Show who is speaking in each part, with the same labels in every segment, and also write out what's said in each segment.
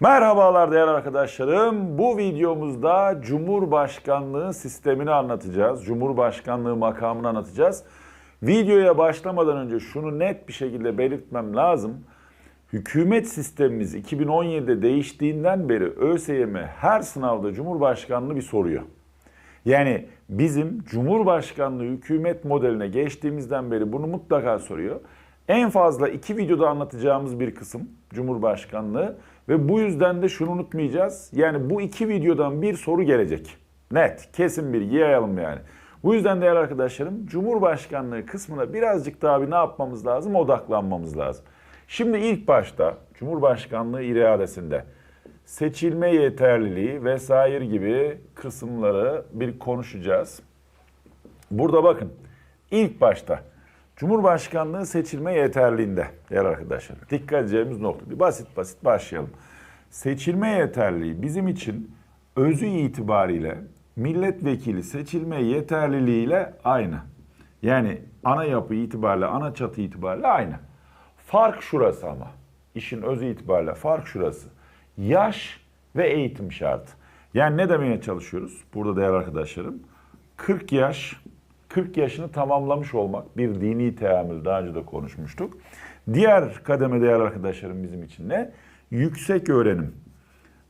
Speaker 1: Merhabalar değerli arkadaşlarım. Bu videomuzda Cumhurbaşkanlığı sistemini anlatacağız. Cumhurbaşkanlığı makamını anlatacağız. Videoya başlamadan önce şunu net bir şekilde belirtmem lazım. Hükümet sistemimiz 2017'de değiştiğinden beri ÖSYM her sınavda Cumhurbaşkanlığı bir soruyor. Yani bizim Cumhurbaşkanlığı hükümet modeline geçtiğimizden beri bunu mutlaka soruyor. En fazla iki videoda anlatacağımız bir kısım Cumhurbaşkanlığı ve bu yüzden de şunu unutmayacağız. Yani bu iki videodan bir soru gelecek. Net, kesin bilgi yayalım yani. Bu yüzden değerli arkadaşlarım Cumhurbaşkanlığı kısmına birazcık daha bir ne yapmamız lazım? Odaklanmamız lazım. Şimdi ilk başta Cumhurbaşkanlığı iradesinde seçilme yeterliliği vesaire gibi kısımları bir konuşacağız. Burada bakın ilk başta Cumhurbaşkanlığı seçilme yeterliğinde değerli arkadaşlar. Dikkat edeceğimiz nokta. Basit basit başlayalım. Seçilme yeterliliği bizim için özü itibariyle milletvekili seçilme yeterliliğiyle aynı. Yani ana yapı itibariyle, ana çatı itibariyle aynı. Fark şurası ama. İşin özü itibariyle fark şurası. Yaş ve eğitim şartı. Yani ne demeye çalışıyoruz burada değerli arkadaşlarım? 40 yaş 40 yaşını tamamlamış olmak bir dini teamül daha önce de konuşmuştuk. Diğer kademe değerli arkadaşlarım bizim için ne? Yüksek öğrenim.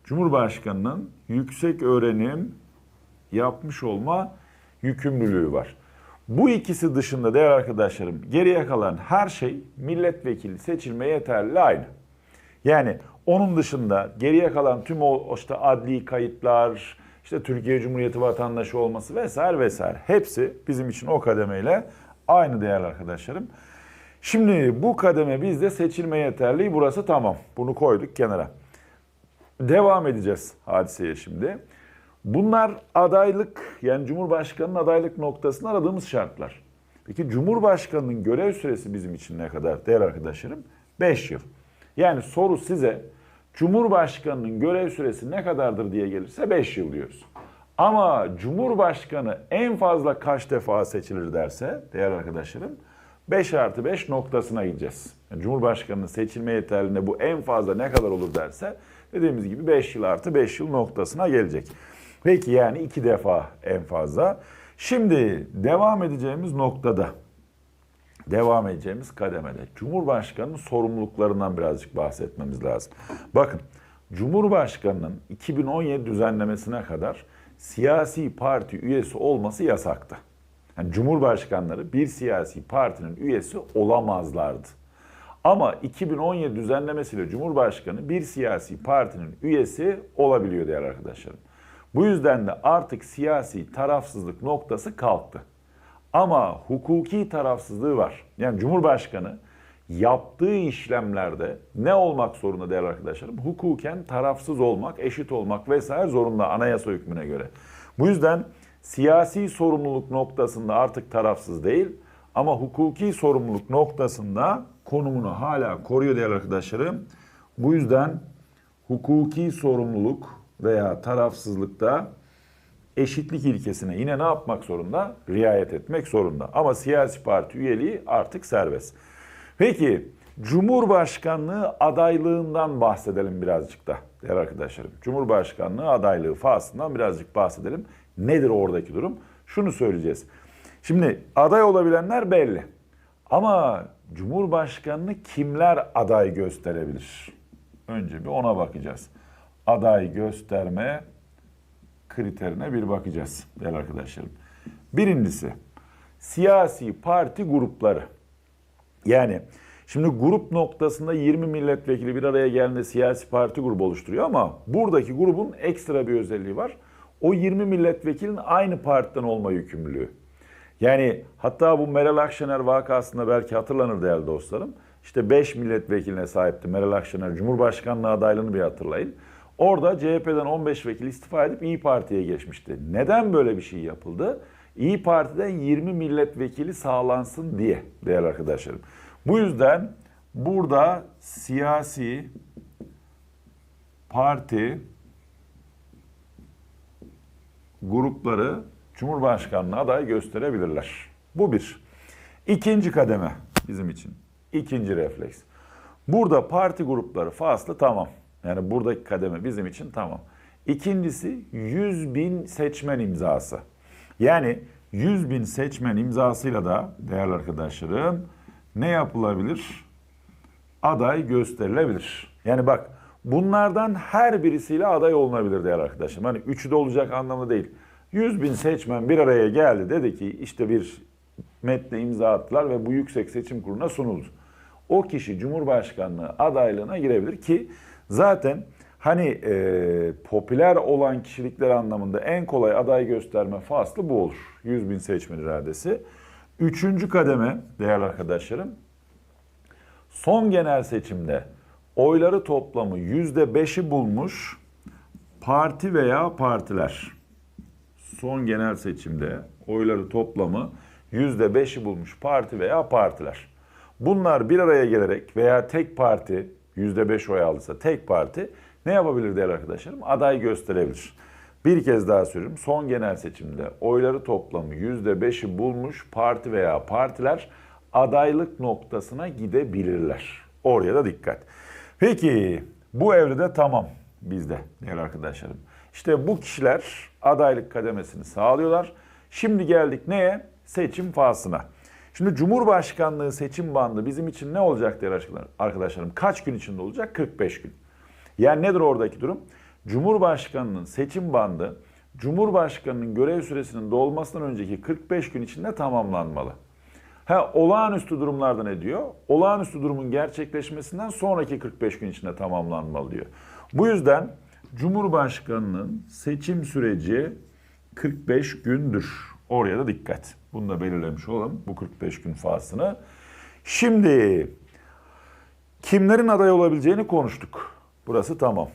Speaker 1: Cumhurbaşkanının yüksek öğrenim yapmış olma yükümlülüğü var. Bu ikisi dışında değerli arkadaşlarım geriye kalan her şey milletvekili seçilmeye yeterli aynı. Yani onun dışında geriye kalan tüm o işte adli kayıtlar, işte Türkiye Cumhuriyeti vatandaşı olması vesaire vesaire hepsi bizim için o kademeyle aynı değerli arkadaşlarım. Şimdi bu kademe bizde seçilme yeterliği burası tamam. Bunu koyduk kenara. Devam edeceğiz hadiseye şimdi. Bunlar adaylık yani Cumhurbaşkanı'nın adaylık noktasında aradığımız şartlar. Peki Cumhurbaşkanı'nın görev süresi bizim için ne kadar değerli arkadaşlarım? 5 yıl. Yani soru size Cumhurbaşkanının görev süresi ne kadardır diye gelirse 5 yıl diyoruz. Ama Cumhurbaşkanı en fazla kaç defa seçilir derse değerli arkadaşlarım 5 artı 5 noktasına gideceğiz. Yani Cumhurbaşkanının seçilme yeterliğinde bu en fazla ne kadar olur derse dediğimiz gibi 5 yıl artı 5 yıl noktasına gelecek. Peki yani 2 defa en fazla. Şimdi devam edeceğimiz noktada devam edeceğimiz kademede Cumhurbaşkanı'nın sorumluluklarından birazcık bahsetmemiz lazım. Bakın Cumhurbaşkanı'nın 2017 düzenlemesine kadar siyasi parti üyesi olması yasaktı. Yani Cumhurbaşkanları bir siyasi partinin üyesi olamazlardı. Ama 2017 düzenlemesiyle Cumhurbaşkanı bir siyasi partinin üyesi olabiliyor değerli arkadaşlarım. Bu yüzden de artık siyasi tarafsızlık noktası kalktı. Ama hukuki tarafsızlığı var. Yani Cumhurbaşkanı yaptığı işlemlerde ne olmak zorunda değerli arkadaşlarım? Hukuken tarafsız olmak, eşit olmak vesaire zorunda anayasa hükmüne göre. Bu yüzden siyasi sorumluluk noktasında artık tarafsız değil ama hukuki sorumluluk noktasında konumunu hala koruyor değerli arkadaşlarım. Bu yüzden hukuki sorumluluk veya tarafsızlıkta eşitlik ilkesine yine ne yapmak zorunda? Riayet etmek zorunda. Ama siyasi parti üyeliği artık serbest. Peki Cumhurbaşkanlığı adaylığından bahsedelim birazcık da değerli arkadaşlarım. Cumhurbaşkanlığı adaylığı faslından birazcık bahsedelim. Nedir oradaki durum? Şunu söyleyeceğiz. Şimdi aday olabilenler belli. Ama Cumhurbaşkanını kimler aday gösterebilir? Önce bir ona bakacağız. Aday gösterme kriterine bir bakacağız değerli arkadaşlarım. Birincisi siyasi parti grupları. Yani şimdi grup noktasında 20 milletvekili bir araya geldiğinde siyasi parti grubu oluşturuyor ama buradaki grubun ekstra bir özelliği var. O 20 milletvekilinin aynı partiden olma yükümlülüğü. Yani hatta bu Meral Akşener vakasında belki hatırlanır değerli dostlarım. İşte 5 milletvekiline sahipti Meral Akşener Cumhurbaşkanlığı adaylığını bir hatırlayın. Orada CHP'den 15 vekil istifa edip İyi Parti'ye geçmişti. Neden böyle bir şey yapıldı? İyi Parti'den 20 milletvekili sağlansın diye değerli arkadaşlarım. Bu yüzden burada siyasi parti grupları Cumhurbaşkanlığı aday gösterebilirler. Bu bir. İkinci kademe bizim için. İkinci refleks. Burada parti grupları faslı tamam. Yani buradaki kademe bizim için tamam. İkincisi 100 bin seçmen imzası. Yani 100 bin seçmen imzasıyla da değerli arkadaşlarım ne yapılabilir? Aday gösterilebilir. Yani bak bunlardan her birisiyle aday olunabilir değerli arkadaşım. Hani üçü de olacak anlamı değil. 100 bin seçmen bir araya geldi dedi ki işte bir metne imza attılar ve bu yüksek seçim kuruluna sunuldu. O kişi Cumhurbaşkanlığı adaylığına girebilir ki zaten hani e, popüler olan kişilikler anlamında en kolay aday gösterme faslı bu olur. 100 bin seçmen iradesi. Üçüncü kademe değerli arkadaşlarım son genel seçimde oyları toplamı yüzde beşi bulmuş parti veya partiler son genel seçimde oyları toplamı yüzde beşi bulmuş parti veya partiler. Bunlar bir araya gelerek veya tek parti yüzde beş oy aldıysa tek parti ne yapabilir değerli arkadaşlarım? Aday gösterebilir. Bir kez daha söylüyorum. Son genel seçimde oyları toplamı yüzde beşi bulmuş parti veya partiler adaylık noktasına gidebilirler. Oraya da dikkat. Peki bu evrede tamam bizde değerli arkadaşlarım. İşte bu kişiler adaylık kademesini sağlıyorlar. Şimdi geldik neye? Seçim fasına. Şimdi Cumhurbaşkanlığı seçim bandı bizim için ne olacak değerli arkadaşlarım? Kaç gün içinde olacak? 45 gün. Yani nedir oradaki durum? Cumhurbaşkanının seçim bandı Cumhurbaşkanının görev süresinin dolmasından önceki 45 gün içinde tamamlanmalı. Ha, olağanüstü durumlarda ne diyor? Olağanüstü durumun gerçekleşmesinden sonraki 45 gün içinde tamamlanmalı diyor. Bu yüzden Cumhurbaşkanının seçim süreci 45 gündür. Oraya da dikkat. Bunu da belirlemiş olalım bu 45 gün faslını. Şimdi kimlerin aday olabileceğini konuştuk. Burası tamam.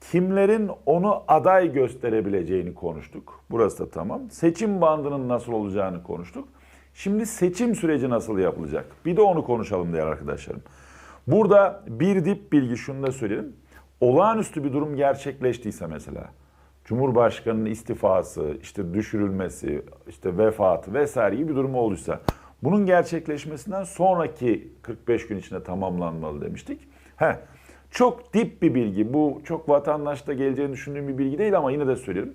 Speaker 1: Kimlerin onu aday gösterebileceğini konuştuk. Burası da tamam. Seçim bandının nasıl olacağını konuştuk. Şimdi seçim süreci nasıl yapılacak? Bir de onu konuşalım değerli arkadaşlarım. Burada bir dip bilgi şunu da söyleyelim. Olağanüstü bir durum gerçekleştiyse mesela Cumhurbaşkanının istifası, işte düşürülmesi, işte vefatı vesaire gibi bir durum olduysa bunun gerçekleşmesinden sonraki 45 gün içinde tamamlanmalı demiştik. He, çok dip bir bilgi. Bu çok vatandaşta geleceğini düşündüğüm bir bilgi değil ama yine de söyleyelim.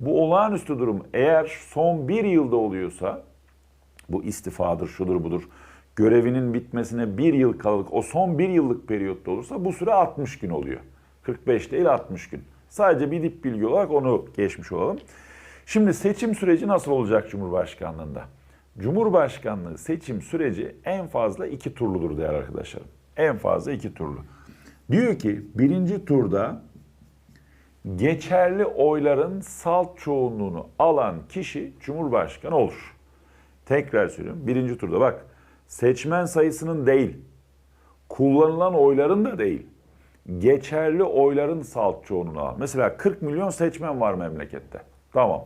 Speaker 1: Bu olağanüstü durum eğer son bir yılda oluyorsa bu istifadır, şudur budur. Görevinin bitmesine bir yıl kalık, o son bir yıllık periyotta olursa bu süre 60 gün oluyor. 45 değil 60 gün. Sadece bir dip bilgi olarak onu geçmiş olalım. Şimdi seçim süreci nasıl olacak Cumhurbaşkanlığında? Cumhurbaşkanlığı seçim süreci en fazla iki turludur değerli arkadaşlarım. En fazla iki turlu. Diyor ki birinci turda geçerli oyların salt çoğunluğunu alan kişi Cumhurbaşkanı olur. Tekrar söylüyorum. Birinci turda bak seçmen sayısının değil, kullanılan oyların da değil, geçerli oyların salt çoğunluğunu al. Mesela 40 milyon seçmen var memlekette. Tamam.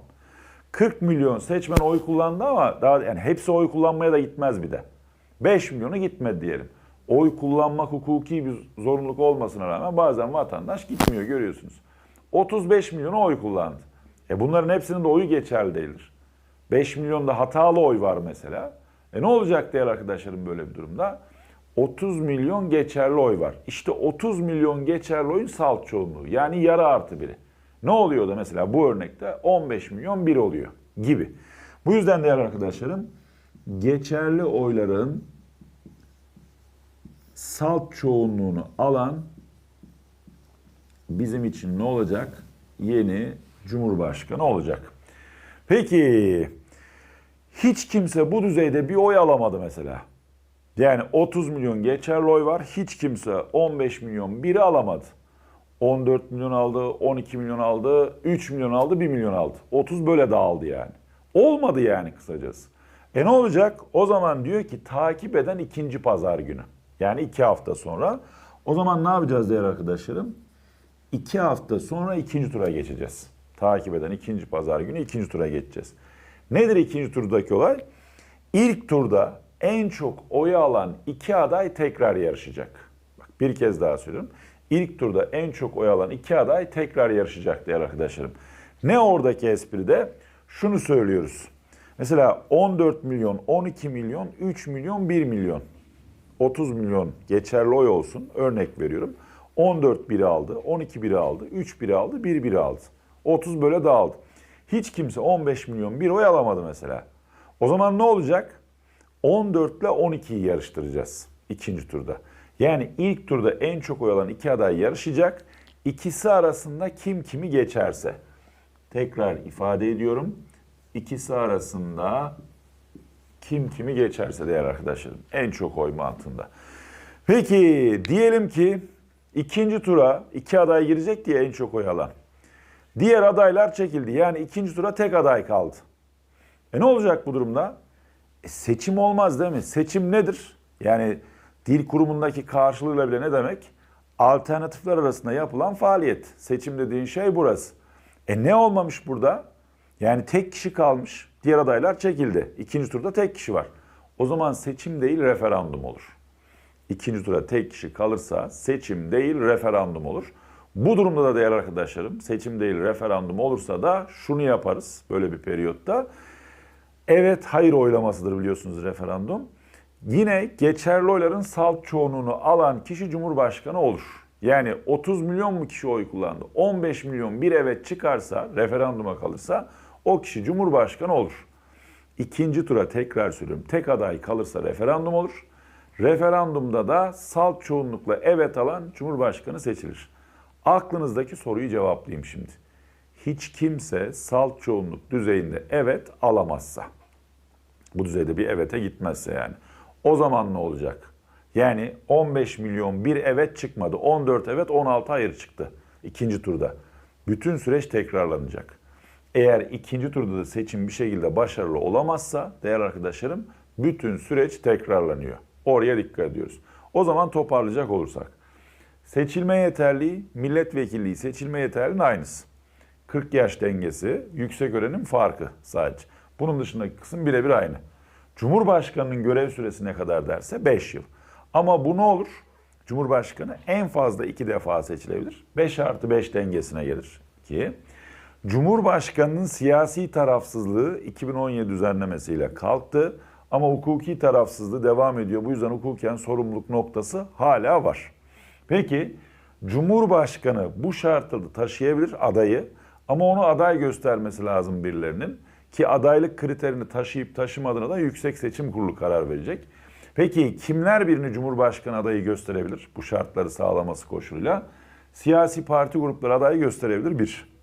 Speaker 1: 40 milyon seçmen oy kullandı ama daha yani hepsi oy kullanmaya da gitmez bir de. 5 milyonu gitmedi diyelim. Oy kullanmak hukuki bir zorunluluk olmasına rağmen bazen vatandaş gitmiyor görüyorsunuz. 35 milyonu oy kullandı. E bunların hepsinin de oyu geçerli değildir. 5 milyonda hatalı oy var mesela. E ne olacak değerli arkadaşlarım böyle bir durumda? 30 milyon geçerli oy var. İşte 30 milyon geçerli oyun salt çoğunluğu. Yani yarı artı biri. Ne oluyor da mesela bu örnekte 15 milyon bir oluyor gibi. Bu yüzden değerli arkadaşlarım geçerli oyların salt çoğunluğunu alan bizim için ne olacak? Yeni Cumhurbaşkanı olacak. Peki hiç kimse bu düzeyde bir oy alamadı mesela. Yani 30 milyon geçerli oy var. Hiç kimse 15 milyon biri alamadı. 14 milyon aldı, 12 milyon aldı, 3 milyon aldı, 1 milyon aldı. 30 böyle dağıldı yani. Olmadı yani kısacası. E ne olacak? O zaman diyor ki takip eden ikinci pazar günü. Yani iki hafta sonra. O zaman ne yapacağız değerli arkadaşlarım? İki hafta sonra ikinci tura geçeceğiz. Takip eden ikinci pazar günü ikinci tura geçeceğiz. Nedir ikinci turdaki olay? İlk turda en çok oyu alan iki aday tekrar yarışacak. Bak bir kez daha söylüyorum. İlk turda en çok oy alan iki aday tekrar yarışacak değerli arkadaşlarım. Ne oradaki espride? Şunu söylüyoruz. Mesela 14 milyon, 12 milyon, 3 milyon, 1 milyon. 30 milyon geçerli oy olsun. Örnek veriyorum. 14 biri aldı, 12 biri aldı, 3 biri aldı, 1 biri aldı. 30 böyle dağıldı. Hiç kimse 15 milyon bir oy alamadı mesela. O zaman ne olacak? 14 ile 12'yi yarıştıracağız ikinci turda. Yani ilk turda en çok oy alan iki aday yarışacak. İkisi arasında kim kimi geçerse. Tekrar ifade ediyorum. İkisi arasında kim kimi geçerse değerli arkadaşlarım. En çok oy mantığında. Peki diyelim ki ikinci tura iki aday girecek diye en çok oy alan. Diğer adaylar çekildi. Yani ikinci tura tek aday kaldı. E ne olacak bu durumda? E seçim olmaz değil mi? Seçim nedir? Yani dil kurumundaki karşılığıyla bile ne demek? Alternatifler arasında yapılan faaliyet. Seçim dediğin şey burası. E ne olmamış burada? Yani tek kişi kalmış. Diğer adaylar çekildi. İkinci turda tek kişi var. O zaman seçim değil referandum olur. İkinci tura tek kişi kalırsa seçim değil referandum olur. Bu durumda da değerli arkadaşlarım seçim değil referandum olursa da şunu yaparız böyle bir periyotta. Evet hayır oylamasıdır biliyorsunuz referandum. Yine geçerli oyların salt çoğunluğunu alan kişi Cumhurbaşkanı olur. Yani 30 milyon mu kişi oy kullandı? 15 milyon bir evet çıkarsa, referanduma kalırsa o kişi Cumhurbaşkanı olur. İkinci tura tekrar söylüyorum. Tek aday kalırsa referandum olur. Referandumda da salt çoğunlukla evet alan Cumhurbaşkanı seçilir. Aklınızdaki soruyu cevaplayayım şimdi. Hiç kimse salt çoğunluk düzeyinde evet alamazsa, bu düzeyde bir evete gitmezse yani. O zaman ne olacak? Yani 15 milyon bir evet çıkmadı. 14 evet 16 hayır çıktı ikinci turda. Bütün süreç tekrarlanacak. Eğer ikinci turda da seçim bir şekilde başarılı olamazsa değerli arkadaşlarım bütün süreç tekrarlanıyor. Oraya dikkat ediyoruz. O zaman toparlayacak olursak. Seçilme yeterliği, milletvekilliği seçilme yeterliğinin aynısı. 40 yaş dengesi, yüksek öğrenim farkı sadece. Bunun dışındaki kısım birebir aynı. Cumhurbaşkanının görev süresi ne kadar derse 5 yıl. Ama bu ne olur? Cumhurbaşkanı en fazla iki defa seçilebilir. 5 artı 5 dengesine gelir ki Cumhurbaşkanının siyasi tarafsızlığı 2017 düzenlemesiyle kalktı ama hukuki tarafsızlığı devam ediyor. Bu yüzden hukuken sorumluluk noktası hala var. Peki Cumhurbaşkanı bu şartları taşıyabilir adayı ama onu aday göstermesi lazım birilerinin ki adaylık kriterini taşıyıp taşımadığına da Yüksek Seçim Kurulu karar verecek. Peki kimler birini Cumhurbaşkanı adayı gösterebilir bu şartları sağlaması koşuluyla? Siyasi parti grupları adayı gösterebilir bir.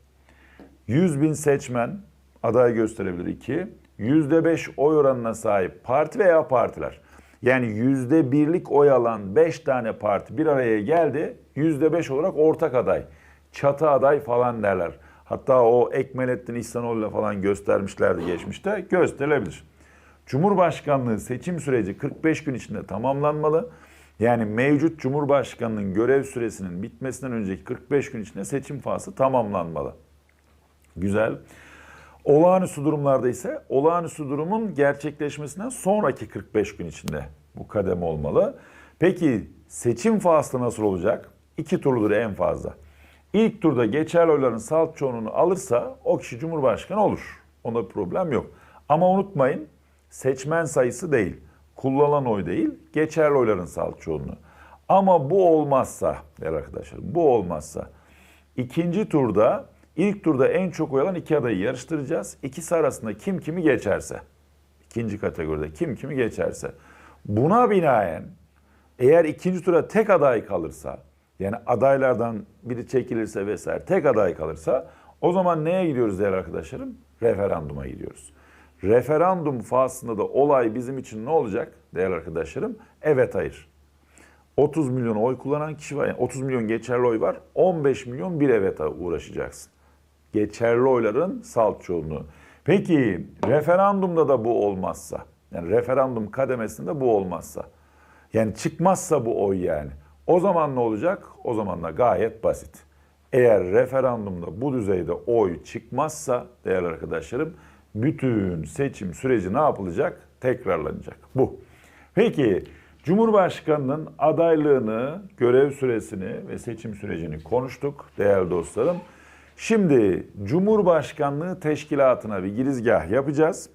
Speaker 1: 100 bin seçmen aday gösterebilir iki. %5 oy oranına sahip parti veya partiler. Yani %1'lik oy alan 5 tane parti bir araya geldi. %5 olarak ortak aday, çatı aday falan derler. Hatta o Ekmelettin İhsanoğlu'yla falan göstermişlerdi geçmişte. Gösterilebilir. Cumhurbaşkanlığı seçim süreci 45 gün içinde tamamlanmalı. Yani mevcut Cumhurbaşkanının görev süresinin bitmesinden önceki 45 gün içinde seçim faslı tamamlanmalı. Güzel. Olağanüstü durumlarda ise olağanüstü durumun gerçekleşmesinden sonraki 45 gün içinde bu kadem olmalı. Peki seçim faslı nasıl olacak? İki turludur en fazla. İlk turda geçerli oyların salt çoğunluğunu alırsa o kişi Cumhurbaşkanı olur. Onda bir problem yok. Ama unutmayın seçmen sayısı değil, kullanılan oy değil, geçerli oyların salt çoğunluğu. Ama bu olmazsa, değerli arkadaşlarım, bu olmazsa ikinci turda ilk turda en çok oy alan iki adayı yarıştıracağız. İkisi arasında kim kimi geçerse, ikinci kategoride kim kimi geçerse. Buna binaen eğer ikinci tura tek aday kalırsa, yani adaylardan biri çekilirse vesaire tek aday kalırsa o zaman neye gidiyoruz değerli arkadaşlarım? Referanduma gidiyoruz. Referandum faslında da olay bizim için ne olacak değerli arkadaşlarım? Evet hayır. 30 milyon oy kullanan kişi var. Yani 30 milyon geçerli oy var. 15 milyon bir evete uğraşacaksın. Geçerli oyların salt çoğunluğu. Peki referandumda da bu olmazsa, yani referandum kademesinde bu olmazsa, yani çıkmazsa bu oy yani. O zaman ne olacak? O zaman da gayet basit. Eğer referandumda bu düzeyde oy çıkmazsa değerli arkadaşlarım bütün seçim süreci ne yapılacak? Tekrarlanacak. Bu. Peki Cumhurbaşkanının adaylığını, görev süresini ve seçim sürecini konuştuk değerli dostlarım. Şimdi Cumhurbaşkanlığı teşkilatına bir girizgah yapacağız.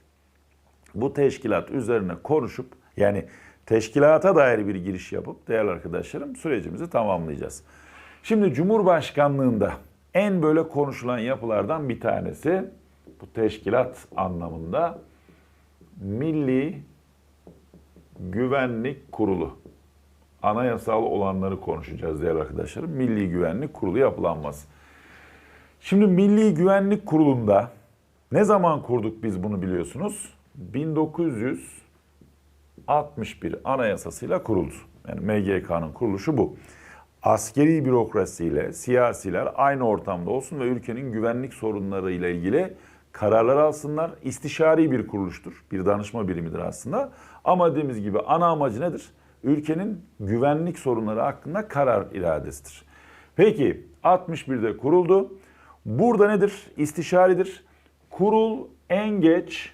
Speaker 1: Bu teşkilat üzerine konuşup yani teşkilata dair bir giriş yapıp değerli arkadaşlarım sürecimizi tamamlayacağız. Şimdi Cumhurbaşkanlığında en böyle konuşulan yapılardan bir tanesi bu teşkilat anlamında Milli Güvenlik Kurulu. Anayasal olanları konuşacağız değerli arkadaşlarım. Milli Güvenlik Kurulu yapılanması. Şimdi Milli Güvenlik Kurulu'nda ne zaman kurduk biz bunu biliyorsunuz? 1961 Anayasasıyla kuruldu. Yani MGK'nın kuruluşu bu. Askeri bürokrasiyle siyasiler aynı ortamda olsun ve ülkenin güvenlik sorunlarıyla ilgili kararlar alsınlar. İstişari bir kuruluştur. Bir danışma birimidir aslında. Ama dediğimiz gibi ana amacı nedir? Ülkenin güvenlik sorunları hakkında karar iradesidir. Peki 61'de kuruldu. Burada nedir? İstişaridir. Kurul en geç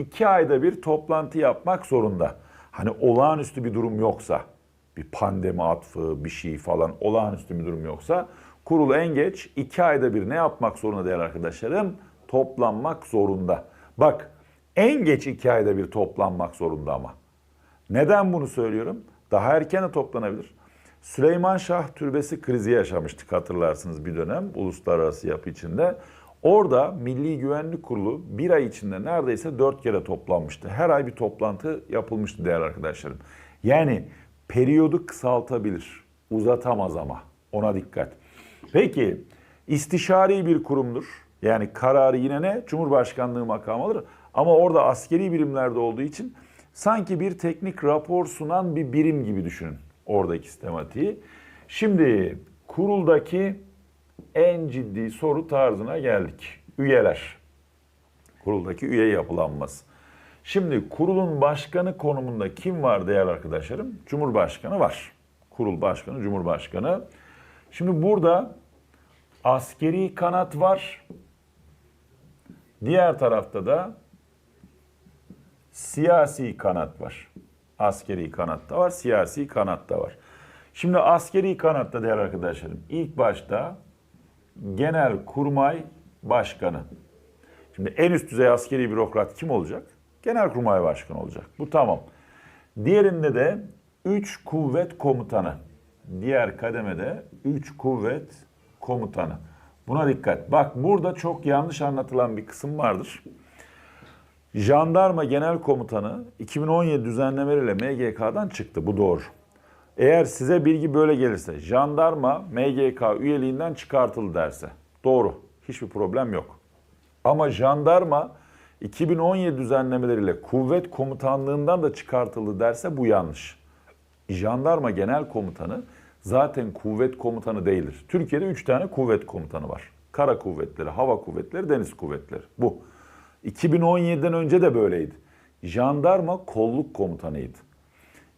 Speaker 1: iki ayda bir toplantı yapmak zorunda. Hani olağanüstü bir durum yoksa, bir pandemi atfı, bir şey falan olağanüstü bir durum yoksa kurul en geç iki ayda bir ne yapmak zorunda değerli arkadaşlarım? Toplanmak zorunda. Bak en geç iki ayda bir toplanmak zorunda ama. Neden bunu söylüyorum? Daha erken de toplanabilir. Süleyman Şah Türbesi krizi yaşamıştık hatırlarsınız bir dönem uluslararası yapı içinde. Orada Milli Güvenlik Kurulu bir ay içinde neredeyse dört kere toplanmıştı. Her ay bir toplantı yapılmıştı değerli arkadaşlarım. Yani periyodu kısaltabilir, uzatamaz ama ona dikkat. Peki istişari bir kurumdur. Yani kararı yine ne? Cumhurbaşkanlığı makamı alır. Ama orada askeri birimlerde olduğu için sanki bir teknik rapor sunan bir birim gibi düşünün oradaki sistematiği. Şimdi kuruldaki en ciddi soru tarzına geldik. Üyeler. Kuruldaki üye yapılanması. Şimdi kurulun başkanı konumunda kim var değerli arkadaşlarım? Cumhurbaşkanı var. Kurul başkanı, cumhurbaşkanı. Şimdi burada askeri kanat var. Diğer tarafta da siyasi kanat var. Askeri kanat da var, siyasi kanat da var. Şimdi askeri kanatta değerli arkadaşlarım ilk başta Genel Kurmay Başkanı. Şimdi en üst düzey askeri bürokrat kim olacak? Genel Kurmay Başkanı olacak. Bu tamam. Diğerinde de 3 kuvvet komutanı. Diğer kademede 3 kuvvet komutanı. Buna dikkat. Bak burada çok yanlış anlatılan bir kısım vardır. Jandarma Genel Komutanı 2017 düzenlemeleriyle MGK'dan çıktı. Bu doğru. Eğer size bilgi böyle gelirse, jandarma MGK üyeliğinden çıkartıldı derse, doğru. Hiçbir problem yok. Ama jandarma 2017 düzenlemeleriyle kuvvet komutanlığından da çıkartıldı derse bu yanlış. Jandarma Genel Komutanı zaten kuvvet komutanı değildir. Türkiye'de 3 tane kuvvet komutanı var. Kara kuvvetleri, hava kuvvetleri, deniz kuvvetleri. Bu. 2017'den önce de böyleydi. Jandarma kolluk komutanıydı.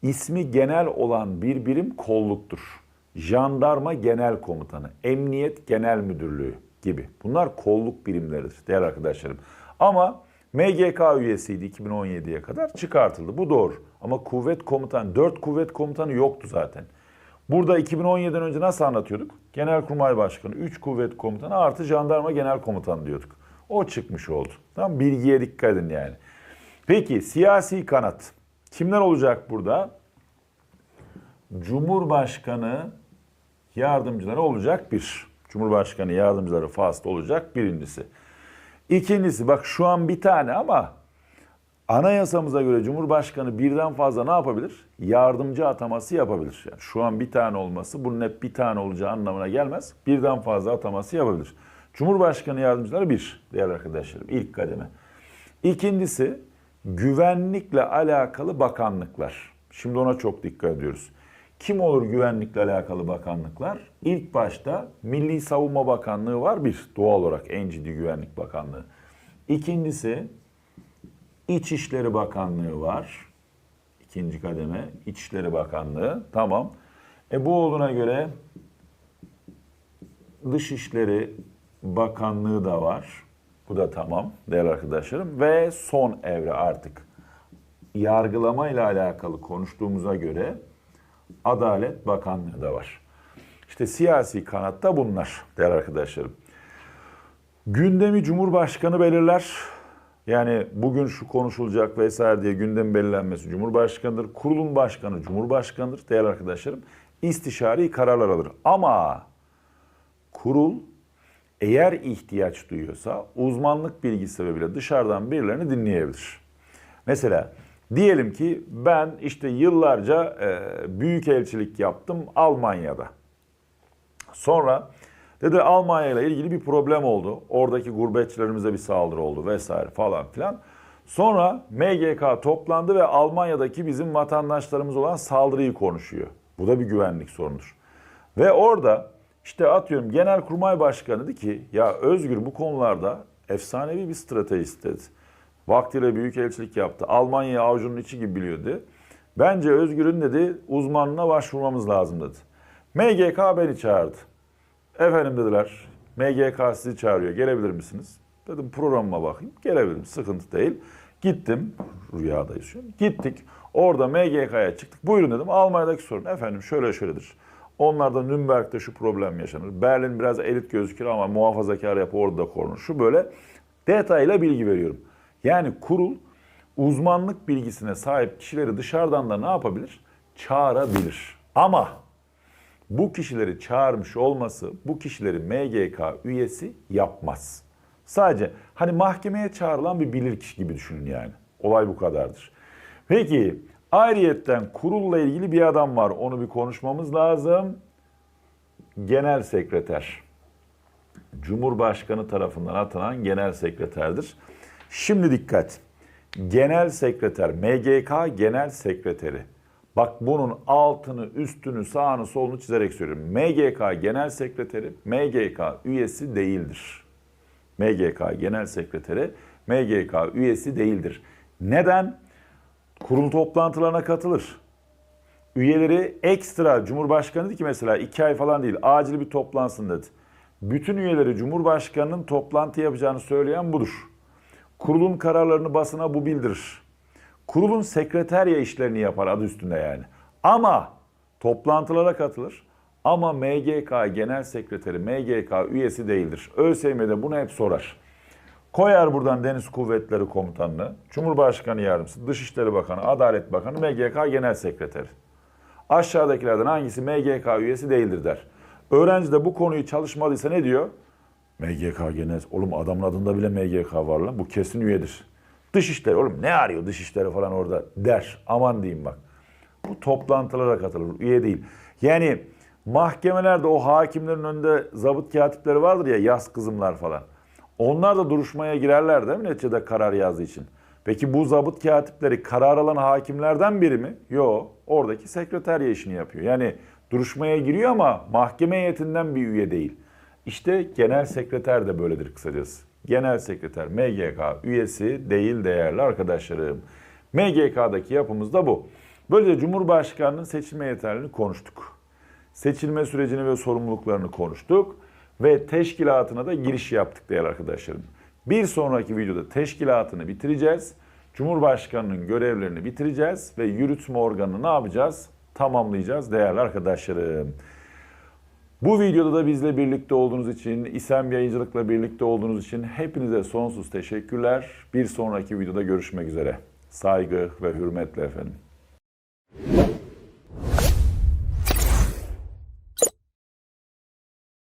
Speaker 1: İsmi genel olan bir birim kolluktur. Jandarma Genel Komutanı, Emniyet Genel Müdürlüğü gibi. Bunlar kolluk birimleridir değerli arkadaşlarım. Ama MGK üyesiydi 2017'ye kadar çıkartıldı. Bu doğru. Ama kuvvet komutanı, 4 kuvvet komutanı yoktu zaten. Burada 2017'den önce nasıl anlatıyorduk? Genelkurmay Başkanı, 3 kuvvet komutanı artı jandarma genel komutanı diyorduk. O çıkmış oldu. Tamam bilgiye dikkat edin yani. Peki siyasi kanat. Kimler olacak burada? Cumhurbaşkanı yardımcıları olacak bir. Cumhurbaşkanı yardımcıları faslı olacak birincisi. İkincisi bak şu an bir tane ama anayasamıza göre Cumhurbaşkanı birden fazla ne yapabilir? Yardımcı ataması yapabilir. Yani şu an bir tane olması bunun hep bir tane olacağı anlamına gelmez. Birden fazla ataması yapabilir. Cumhurbaşkanı yardımcıları bir değerli arkadaşlarım ilk kademe. İkincisi güvenlikle alakalı bakanlıklar. Şimdi ona çok dikkat ediyoruz. Kim olur güvenlikle alakalı bakanlıklar? İlk başta Milli Savunma Bakanlığı var bir doğal olarak en ciddi güvenlik bakanlığı. İkincisi İçişleri Bakanlığı var. İkinci kademe İçişleri Bakanlığı. Tamam. E bu olduğuna göre Dışişleri Bakanlığı da var. Bu da tamam değerli arkadaşlarım. Ve son evre artık yargılama ile alakalı konuştuğumuza göre Adalet Bakanlığı da var. İşte siyasi kanatta bunlar değerli arkadaşlarım. Gündemi Cumhurbaşkanı belirler. Yani bugün şu konuşulacak vesaire diye gündem belirlenmesi Cumhurbaşkanıdır. Kurulun başkanı Cumhurbaşkanıdır değerli arkadaşlarım. istişari kararlar alır. Ama kurul eğer ihtiyaç duyuyorsa uzmanlık bilgisi sebebiyle dışarıdan birilerini dinleyebilir. Mesela diyelim ki ben işte yıllarca e, büyük elçilik yaptım Almanya'da. Sonra dedi Almanya ile ilgili bir problem oldu. Oradaki gurbetçilerimize bir saldırı oldu vesaire falan filan. Sonra MGK toplandı ve Almanya'daki bizim vatandaşlarımız olan saldırıyı konuşuyor. Bu da bir güvenlik sorunudur. Ve orada işte atıyorum Genelkurmay Başkanı dedi ki ya Özgür bu konularda efsanevi bir stratejist dedi. Vaktiyle büyük elçilik yaptı. Almanya'yı avucunun içi gibi biliyordu. Bence Özgür'ün dedi uzmanına başvurmamız lazım dedi. MGK beni çağırdı. Efendim dediler MGK sizi çağırıyor gelebilir misiniz? Dedim programıma bakayım gelebilirim sıkıntı değil. Gittim rüyadayız şu an. Gittik orada MGK'ya çıktık. Buyurun dedim Almanya'daki sorun efendim şöyle şöyledir. Onlarda Nürnberg'de şu problem yaşanır. Berlin biraz elit gözükür ama muhafazakar yapı orada da korunur. Şu böyle detayla bilgi veriyorum. Yani kurul uzmanlık bilgisine sahip kişileri dışarıdan da ne yapabilir? Çağırabilir. Ama bu kişileri çağırmış olması bu kişileri MGK üyesi yapmaz. Sadece hani mahkemeye çağrılan bir bilirkişi gibi düşünün yani. Olay bu kadardır. Peki ayrıyetten kurulla ilgili bir adam var. Onu bir konuşmamız lazım. Genel sekreter. Cumhurbaşkanı tarafından atanan genel sekreterdir. Şimdi dikkat. Genel sekreter, MGK genel sekreteri. Bak bunun altını, üstünü, sağını, solunu çizerek söylüyorum. MGK genel sekreteri, MGK üyesi değildir. MGK genel sekreteri, MGK üyesi değildir. Neden? Kurul toplantılarına katılır. Üyeleri ekstra, Cumhurbaşkanı dedi ki mesela iki ay falan değil, acil bir toplansın dedi. Bütün üyeleri Cumhurbaşkanı'nın toplantı yapacağını söyleyen budur. Kurulun kararlarını basına bu bildirir. Kurulun sekreterya işlerini yapar adı üstünde yani. Ama toplantılara katılır. Ama MGK Genel Sekreteri, MGK üyesi değildir. ÖSYM'de bunu hep sorar. Koyar buradan Deniz Kuvvetleri Komutanlığı, Cumhurbaşkanı Yardımcısı, Dışişleri Bakanı, Adalet Bakanı, MGK Genel Sekreteri. Aşağıdakilerden hangisi MGK üyesi değildir der. Öğrenci de bu konuyu çalışmadıysa ne diyor? MGK Genel, oğlum adamın adında bile MGK var lan, bu kesin üyedir. Dışişleri, oğlum ne arıyor dışişleri falan orada der. Aman diyeyim bak. Bu toplantılara katılır, üye değil. Yani mahkemelerde o hakimlerin önünde zabıt katipleri vardır ya, yaz kızımlar falan. Onlar da duruşmaya girerler değil mi neticede karar yazdığı için? Peki bu zabıt katipleri karar alan hakimlerden biri mi? Yok. Oradaki sekreterya işini yapıyor. Yani duruşmaya giriyor ama mahkeme heyetinden bir üye değil. İşte genel sekreter de böyledir kısacası. Genel sekreter MGK üyesi değil değerli arkadaşlarım. MGK'daki yapımız da bu. Böylece Cumhurbaşkanı'nın seçilme yeterliliğini konuştuk. Seçilme sürecini ve sorumluluklarını konuştuk ve teşkilatına da giriş yaptık değerli arkadaşlarım. Bir sonraki videoda teşkilatını bitireceğiz. Cumhurbaşkanının görevlerini bitireceğiz ve yürütme organını ne yapacağız? Tamamlayacağız değerli arkadaşlarım. Bu videoda da bizle birlikte olduğunuz için, İSEM Yayıncılık'la birlikte olduğunuz için hepinize sonsuz teşekkürler. Bir sonraki videoda görüşmek üzere. Saygı ve hürmetle efendim.